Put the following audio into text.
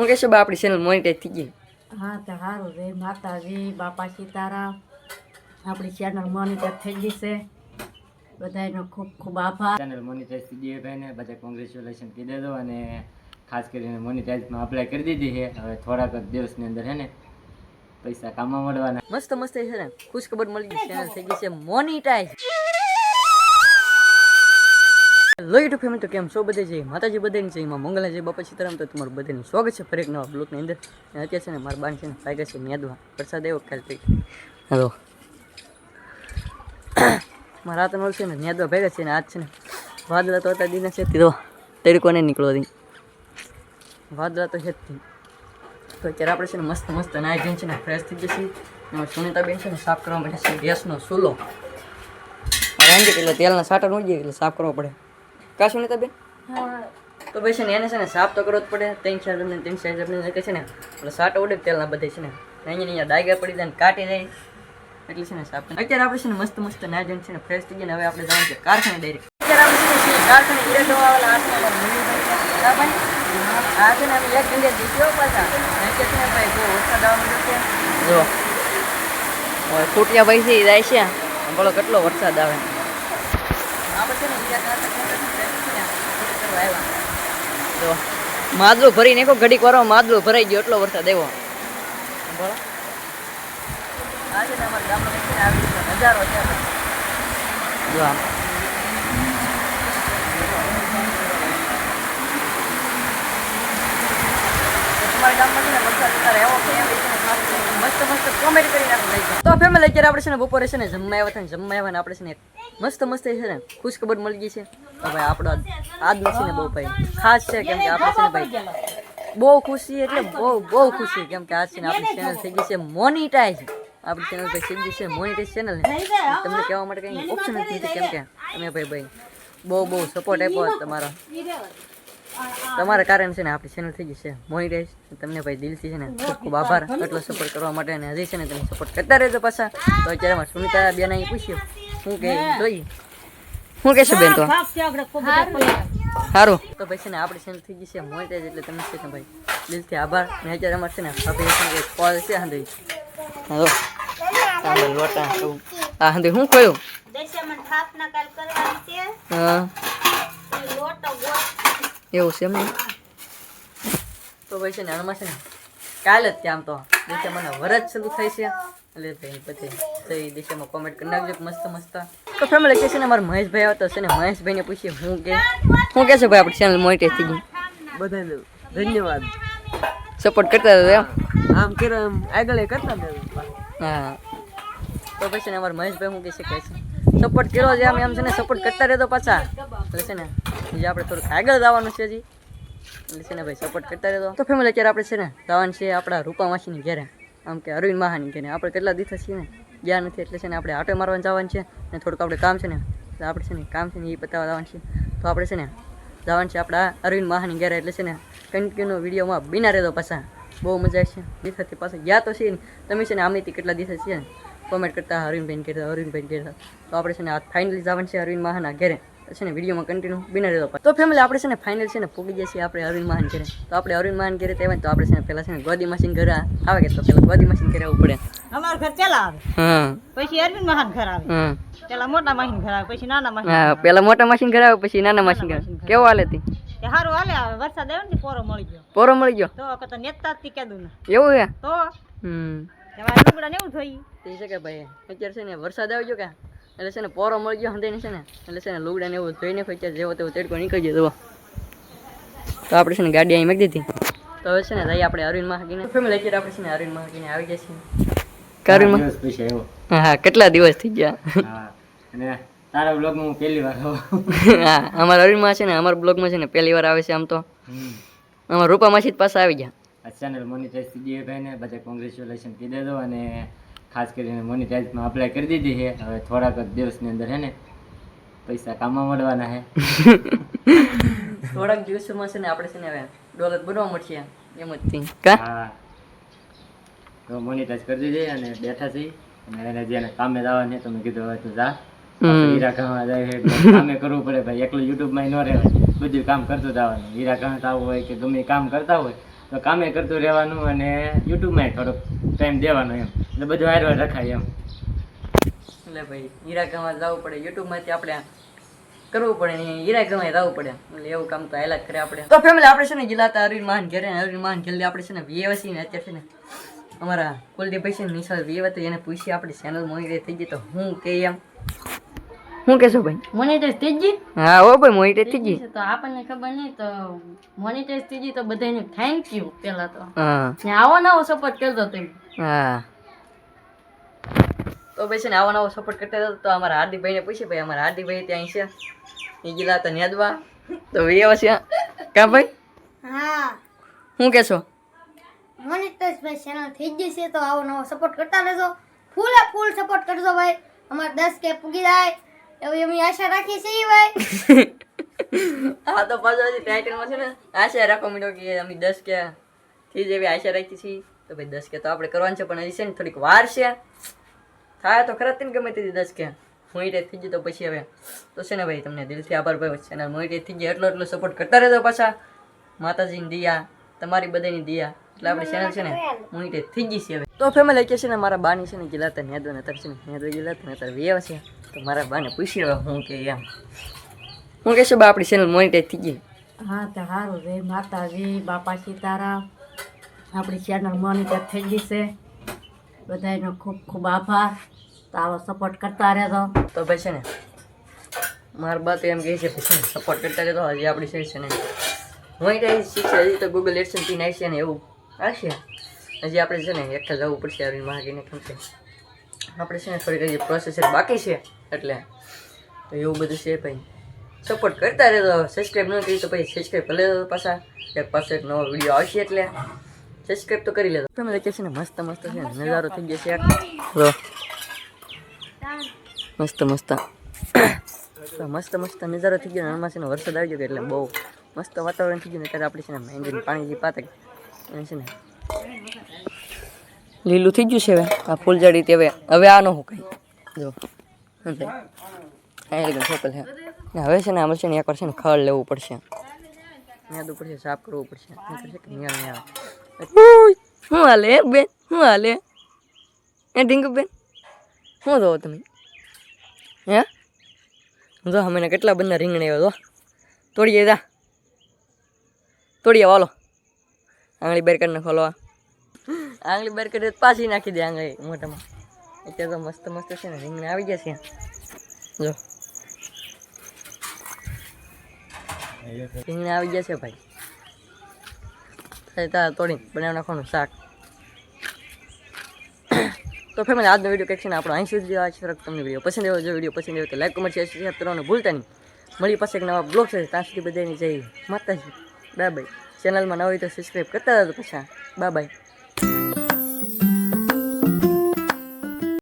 હું કહેશો બા આપણી ચેનલ મોનિટાઈઝ થઈ ગઈ. હા તો સારું જય માતાજી બાપા સીતારામ આપણી ચેનલ મોનિટર થઈ ગઈ છે. બધાનો ખૂબ ખૂબ આભાર. ચેનલ મોનિટાઈઝ થઈ ગઈ ભાઈને. બધા કોંગ્રેચ્યુલેશન કહી દેજો અને ખાસ કરીને મોનિટાઈઝમાં અપ્લાય કરી દીધી છે. હવે થોડાક જ દિવસની અંદર હે ને પૈસા કામમાં મળવાના. મસ્ત મસ્ત છે ને ખુશ ખબર મળી ગઈ ચેનલ થઈ ગઈ છે મોનિટાઈઝ હેલો યુટ્યુબ ફેમિલી તો કેમ છો? બધે છે માતાજી બધાની છે એમાં મંગલા છે બાપા સીતારામ. તો તમારું બધાનું સ્વાગત છે ફરી એક નવા બ્લોકની અંદર. અને અત્યારે છે ને મારા બાન છે ને ફાયગા છે મ્યાદવા વરસાદ આવ્યો કાલ થઈ હેલો. મારા હાથ છે ને મ્યાદવા ભેગા છે ને આજ છે ને વાદળા તો હતા દીના છે, તો તડકો ને નીકળો હતી વાદળા તો છે જ નહીં. તો અત્યારે આપણે છે ને મસ્ત મસ્ત નાઈ જઈને છે ને ફ્રેશ થઈ જશે અને સુનિતાબેન છે ને સાફ કરવા માટે છે ગેસનો ચૂલો. કારણ કે એટલે તેલના સાટા ન જાય એટલે સાફ કરવો પડે. કા સુનિતાબેન તો ભાઈ છે ને એને છે ને સાફ તો કરવો જ પડે. ત્રણ, ચાર જમને ત્રણ, ચાર જમને કે છે ને. એટલે સાટા ઉડે તેલના બધે છે ને. અહીંયા અહીંયા ડાયગા પડી જાય ને કાઢી જાય. એટલે છે ને સાફ અત્યારે આપણે છે ને મસ્ત મસ્ત ના જણ છે ને ફ્રેશ થઈ ગયા ને હવે આપણે જવાનું છે કારખાને ડાયરેક્ટ અત્યારે આપણે છે ને કારખાને ઈરે અમારા મમ્મી ભાઈ? આ છે ને અમે એક ગંડિયા જીત્યો પાછા. કે છે ને ભાઈ બહુ વરસાદ આવવા મળ્યો છે. જો ખૂટિયા ભાઈ જાય છે. બોલો, કેટલો વરસાદ આવે. આપણે છે આવ્યા માદલું ભરી નાખો ઘડીક વારો માદલું ભરાઈ ગયો, એટલો વરસાદ આવ્યો. બોલો આ છે ને અમારા ગામમાં આવી રીતે છે. જો આમ. તો અત્યારે આપણે છે ને બપોરે છે ને જમવા આવ્યા હતા જમવા આવ્યા ને છે ને મસ્ત મસ્ત છે ને ખુશ ખબર મળી ગઈ છે. તો ભાઈ આપણો આજનો છે ને બહુ ભાઈ ખાસ છે કેમ કે આપણે છે ને ભાઈ બહુ ખુશી એટલે બહુ બહુ ખુશી કેમ કે આ છે ને આપણી ચેનલ થઈ ગઈ છે મોનિટાઈઝ આપણી ચેનલ ભાઈ થઈ ગઈ છે મોનિટાઈઝ ચેનલ તમને કહેવા માટે કંઈ ઓપ્શન જ નથી કેમ કે તમે ભાઈ ભાઈ બહુ બહુ સપોર્ટ આપ્યો તમારો. તમારા કારણે છે ને આપણી ચેનલ થઈ ગઈ છે મોનિટાઈઝ તમને ભાઈ દિલથી છે ને ખૂબ ખૂબ આભાર એટલો સપોર્ટ કરવા માટે અને હજી છે ને તમે સપોર્ટ કરતા રહેજો પાછા. તો અત્યારે સુનિતા બેન અહીં પૂછ્યું શું કે જોઈએ શું કહેશો બેન તો? સારું તો ભાઈ છે ને આપણી ચેનલ થઈ ગઈ છે મોનિટાઈઝ એટલે તમે છે ને ભાઈ? દિલથી આભાર. મેં અત્યારે અમારે છે ને એક કોલ છે હાંધી. હલો. તાંબા લોટા. આ હાંધી હું કહ્યું હા. એવું છે એમ ને? તો ભાઈ છે ને આમાં છે ને કાલે જ ત્યાં આમ તો. મને વરજ શરૂ થાય છે. એટલે ભાઈ પછી સહી દિશામાં કોમેન્ટ કરી નાખજો કે મસ્ત મસ્ત. તો ફેમિલી કે છે ને મારા મહેશભાઈ આવતો છે ને મહેશભાઈને પૂછીએ હું કે શું કે છે ભાઈ આપણી ચેનલ મોનિટાઈઝ થઈ ગઈ. બધાને ધન્યવાદ. સપોર્ટ કરતા રહો એમ. આમ કરે આમ આગળ એ કરતા ને હા. તો પછી છે ને અમારા મહેશભાઈ હું કહી શકે છે. સપોર્ટ કર્યો છે આમ એમ છે ને સપોર્ટ કરતા રહેતો પાછા. એટલે છે ને હજી આપણે થોડુંક આગળ જવાનું છે હજી. એટલે છે ને ભાઈ સપોર્ટ કરતા રહેતો તો ફેમિલી અત્યારે આપણે છે ને જવાનું છે આપણા રૂપા માસીની ઘેરે. આમ કે અરવિંદ મહાની કે આપણે કેટલા દિવસ છીએ ને? ગયા નથી એટલે છે ને આપણે આટો મારવાનું જવાનું છે ને થોડુંક આપણે કામ છે ને. આપણે છે ને કામ છે ને એ બતાવવા જવાનું છે. તો આપણે છે ને જવાનું છે આપણા અરવિંદ મહાની ઘેરે એટલે છે ને કન્ટિન્યુ વિડીયોમાં બિના રહેતો પાછા. બહુ મજા આવશે. દિવસથી પાછા ગયા તો છીએ ને. તમે છે ને આમથી કેટલા દિવસ ને? કોમેન્ટ કરતા અરવિંદભાઈ કહેતા અરવિંદભાઈ કહેતા. તો આપણે છે ને આ ફાઇનલી જવાનું છે અરવિંદ મહાના ઘેરે. તો છે ને વિડીયોમાં કન્ટિન્યુ બિના રહેતો તો ફેમિલી આપણે છે ને ફાઇનલ છે ને પૂગી જઈએ છીએ આપણે અરવિંદ મહાન ઘેરે. તો આપણે અરવિંદ મહાન ઘેરે તેવાય તો આપણે છે ને પહેલાં છે ને ગોદી મશીન ઘરે આવે કે તો પહેલાં ગોદી મશીન ઘરે આવવું પડે. અમારું ઘર પેલા આવે. હા. પછી અરવિંદ મહાન ઘર આવે. પેલા મોટા મશીન ઘર આવે પછી નાના મશીન હા પેલા મોટા મશીન ઘર આવે પછી નાના મશીન ઘર કેવો હાલે તી? હારું હાલે આવે વરસાદ આવ્યો ને પોરો મળી ગયો. પોરો મળી ગયો? તો કતો નેતા થી ને એવું હે? તો? હમ. તમારે લુગડા ને એવું થઈ તે છે કે ભાઈ અત્યારે છે ને વરસાદ આવી ગયો કે? એટલે છે ને પોરો મળી ગયો હંધાઈને છે ને એટલે છે ને લુગડા ને એવું જોઈને અત્યારે જેવો તેવો તેડકો નીકળી ગયો તો તો આપણે છે ને ગાડી અહીં મૂકી દીધી. તો હવે છે ને જઈએ આપણે અરવિંદ મહાકીને. ફેમિલી અત્યારે આપણે છે ને અરવિંદ મહાકીને આવી ગયા છીએ. કે અરવિંદમાં દિવસ પછી આવ્યો. હા કેટલા દિવસ થઈ ગયા? અને તારા બ્લોગમાં હું પહેલી વાર હા અમારા અરવિંદમાં છે ને અમારા બ્લોગમાં છે ને પહેલી વાર આવે છે આમ તો. અમારા રૂપા માસી જ પાછા આવી ગયા. ચેનલ મોનિટાઈઝ થઈ ગઈ ભાઈને બધા કોંગ્રેચ્યુલેશન કહી દેજો અને ખાસ કરીને મોનિટાઈઝમાં અપ્લાય કરી દીધી છે. હવે થોડાક જ દિવસની અંદર હે ને પૈસા કામમાં મળવાના હે. થોડાક દિવસોમાં છે ને આપણે છે ને હવે ડોલર બનવા મળશે એમ જ થી હા. તો મોનિટાઈઝ કરી દીધી અને બેઠા છીએ. અને એને જેને કામે જવાનું છે તો મેં કીધું હવે તું જા. હીરા ગામમાં જાય છે. કામે કરવું પડે ભાઈ. એકલું યુટ્યુબમાં ન રહેવાય. બધું કામ કરતું જવાનું. હીરા આવવું હોય કે ગમે કામ કરતા હોય તો કામે કરતું રહેવાનું અને યુટ્યુબમાં થોડોક ટાઈમ દેવાનો એમ. એટલે બધું હારવાર રખાય એમ. એટલે ભાઈ હીરા ગામમાં જવું પડે. યુટ્યુબમાંથી આપણે કરવું પડે ને હીરા ગામમાં જવું પડે. એટલે એવું કામ તો હાલા કરે આપણે. તો ફેમિલી આપણે છે ને ગયેલા હતા અરવિંદ માન ઘેરે અરવિંદ માન ઘેર આપણે છે ને વીએવસી ને અત્યારે છે ને અમારા કુલદીપભાઈ છે ને નિશાળ વીએવ તો એને પૂછી આપણે ચેનલ મોનિટાઈઝ થઈ ગઈ તો હું કે એમ? હું કહેશો ભાઈ? મોનિટાઈઝ થઈ ગઈ? હા ઓ ભાઈ મોનિટાઈઝ થઈ ગઈ. તો આપણને ખબર નહીં તો મોનિટાઈઝ થઈ ગઈ તો બધાને થેન્ક યુ પહેલા તો. હા. ને આવો નવો સપોર્ટ કરજો તમે. હા. તો પછી છે ને આવો નવો સપોર્ટ કરતા હતા તો અમારા હાર્દિકભાઈને પૂછી ભાઈ અમારા હાર્દિકભાઈ ત્યાં છે? એ ગયેલા હતા નેદવા તો વીએવ છે. કા ભાઈ? હા. શું કહેશો ભાઈ ચેનલ થઈ ગઈ છે તો આવો નવો સપોર્ટ કરતા રહેજો. ફૂલે ફૂલ સપોર્ટ કરજો ભાઈ. અમારે દસ કે પૂગી જાય. એવી અમે આશા રાખીએ છીએ ભાઈ. હા તો પાછો હજી ટાઇટલમાં છે ને આશા રાખો મીડો કે અમે દસ કે થી જેવી આશા રાખી છીએ. તો ભાઈ દસ કે તો આપણે કરવાનું છે પણ હજી છે ને થોડીક વાર છે. થાય તો ખરા તને ગમે તેથી દસ કે મોનિટાઈઝ થઈ ગયું તો પછી હવે તો છે ને ભાઈ, તમને દિલથી આભાર ભાઈ ચેનલ મોનિટાઈઝ થઈ ગયો એટલો એટલો સપોર્ટ કરતા રહેજો પાછા. માતાજીની દિયા, તમારી બધાની દિયા. એટલે આપણે ચેનલ છે ને મોનિટાઈઝ થઈ ગઈ છે હવે. તો ફેમિલી કે છે ને, મારા બાની છે ને ગયેલા હતા નેદો ને, અત્યારે છે ને નેદો ગયેલા હતા ને, અત્યારે છે. તો મારા બાને પૂછી હવે હું કે એમ. હું કહેશું બા, આપણી ચેનલ મોનિટાઈઝ થઈ ગઈ. હા, તો સારું રે, માતાજી, બાપા સીતારામ, આપણી ચેનલ મોનિટાઈઝ થઈ ગઈ છે. બધાનો ખૂબ ખૂબ આભાર. તો આવો સપોર્ટ કરતા રહેજો. તો ભાઈ છે ને, મારા બા તો એમ કહે છે સપોર્ટ કરતા રહેતો હજી આપણી સહી છે ને. હું કઈ શીખશે, હજી તો ગૂગલ એડસનથી નાખશે ને એવું. આવશે? હજી આપણે છે ને એકઠા જવું પડશે આવી માગીને કેમ કે આપણે છે ને થોડીક હજી પ્રોસેસર બાકી છે, એટલે તો એવું બધું છે ભાઈ. સપોર્ટ કરતા રહેતો સબસ્ક્રાઈબ ન કરી તો પછી સબસ્ક્રાઈબ કરી લેતો પાછા એક પાસે નવો વીડિયો આવશે એટલે. સબસ્ક્રાઈબ તો કરી લેજો. તમે કે છે ને મસ્ત મસ્ત છે ને નજારો થઈ ગયો છે. જો મસ્ત મસ્ત. મસ્ત મસ્ત નજારો થઈ ગયો આમાં છે ને વરસાદ આવી ગયો એટલે બહુ મસ્ત વાતાવરણ થઈ ગયું ને અત્યારે આપણે છે ને પાણી જે પાતા એને છે ને લીલું થઈ ગયું છે હવે આ ફૂલઝાડી તે હવે હવે આનો હું કઈ જો અહીં છે. ને હવે છે ને આમ છે ને એકવાર છે ને ખડ લેવું પડશે. યાદ પડશે સાફ કરવું પડશે. કે ન્યા આવે શું હાલે બેન શું હાલે એ બેન શું જોવો તમે હે જો અમે કેટલા બધા રીંગણ આવ્યો જો તોડીએ જા તોડીએ વાલો આંગળી બેર કરીને ખોલવા આંગળી બેર કરી પાછી નાખી દે આંગળી મોટામાં અત્યારે તો મસ્ત મસ્ત છે ને રીંગણ આવી ગયા છે જો રીંગણ આવી ગયા છે ભાઈ થાય તાર તોડી બનાવી નાખવાનું શાક તો ફેમિલી આજનો વીડિયો કંઈક ને આપણો અહીં સુધી આ છે તમને વીડિયો પસંદ આવ્યો જો વીડિયો પસંદ આવ્યો તો લાઈક કમેન્ટ શેર શેર કરવાનું ભૂલતા નહીં મળી પાસે એક નવા બ્લોગ છે ત્યાં સુધી બધાની જઈ માતાજી બાય બાય ચેનલમાં ન હોય તો સબસ્ક્રાઈબ કરતા હતા પછી બાય બાય